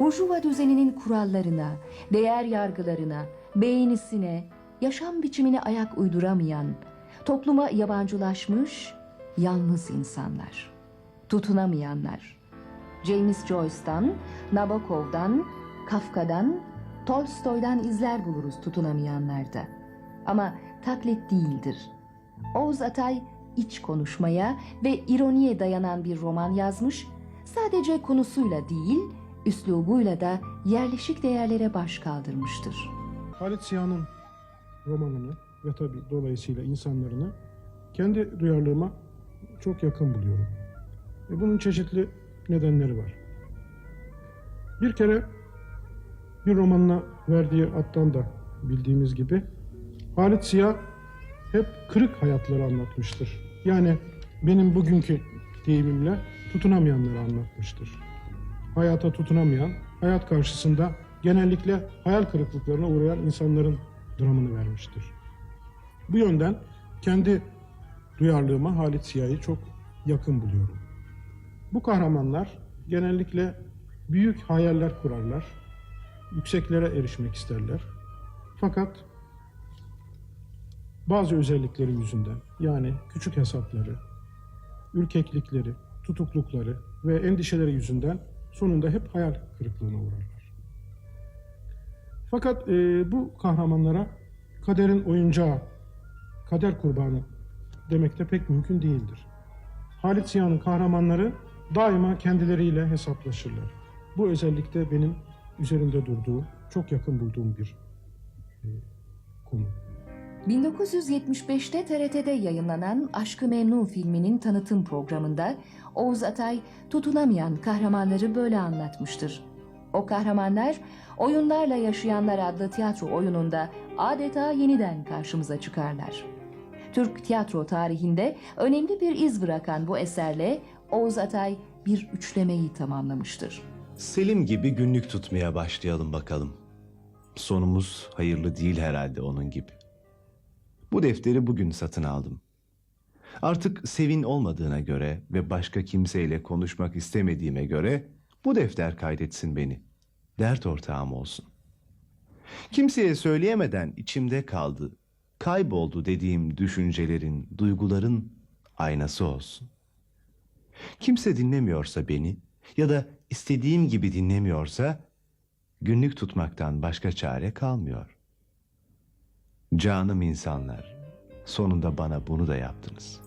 Burjuva düzeninin kurallarına, değer yargılarına, beğenisine, yaşam biçimine ayak uyduramayan, topluma yabancılaşmış, yalnız insanlar. Tutunamayanlar. James Joyce'dan, Nabokov'dan, Kafka'dan, Tolstoy'dan izler buluruz tutunamayanlarda. Ama taklit değildir. Oğuz Atay iç konuşmaya ve ironiye dayanan bir roman yazmış, sadece konusuyla değil, üslubuyla da yerleşik değerlere baş kaldırmıştır. Halit Ziya'nın romanını ve tabi dolayısıyla insanlarını kendi duyarlılığıma çok yakın buluyorum. Ve bunun çeşitli nedenleri var. Bir kere bir romanına verdiği addan da bildiğimiz gibi Halit Ziya hep kırık hayatları anlatmıştır. Yani benim bugünkü deyimimle tutunamayanları anlatmıştır. Hayata tutunamayan, hayat karşısında genellikle hayal kırıklıklarına uğrayan insanların dramını vermiştir. Bu yönden kendi duyarlılığıma Halit Ziya'yı çok yakın buluyorum. Bu kahramanlar genellikle büyük hayaller kurarlar, yükseklere erişmek isterler. Fakat bazı özellikleri yüzünden yani küçük hesapları, ürkeklikleri, tutuklukları ve endişeleri yüzünden sonunda hep hayal kırıklığına uğrarlar. Fakat e, bu kahramanlara kaderin oyuncağı, kader kurbanı demek de pek mümkün değildir. Halit Ziya'nın kahramanları daima kendileriyle hesaplaşırlar. Bu özellikle benim üzerinde durduğum, çok yakın bulduğum bir e, konu. 1975'te TRT'de yayınlanan Aşkı Memnu filminin tanıtım programında Oğuz Atay tutunamayan kahramanları böyle anlatmıştır. O kahramanlar Oyunlarla Yaşayanlar adlı tiyatro oyununda adeta yeniden karşımıza çıkarlar. Türk tiyatro tarihinde önemli bir iz bırakan bu eserle Oğuz Atay bir üçlemeyi tamamlamıştır. Selim gibi günlük tutmaya başlayalım bakalım. Sonumuz hayırlı değil herhalde onun gibi. Bu defteri bugün satın aldım. Artık Sevin olmadığına göre ve başka kimseyle konuşmak istemediğime göre bu defter kaydetsin beni. Dert ortağım olsun. Kimseye söyleyemeden içimde kaldı, kayboldu dediğim düşüncelerin, duyguların aynası olsun. Kimse dinlemiyorsa beni ya da istediğim gibi dinlemiyorsa günlük tutmaktan başka çare kalmıyor. Canım insanlar, sonunda bana bunu da yaptınız.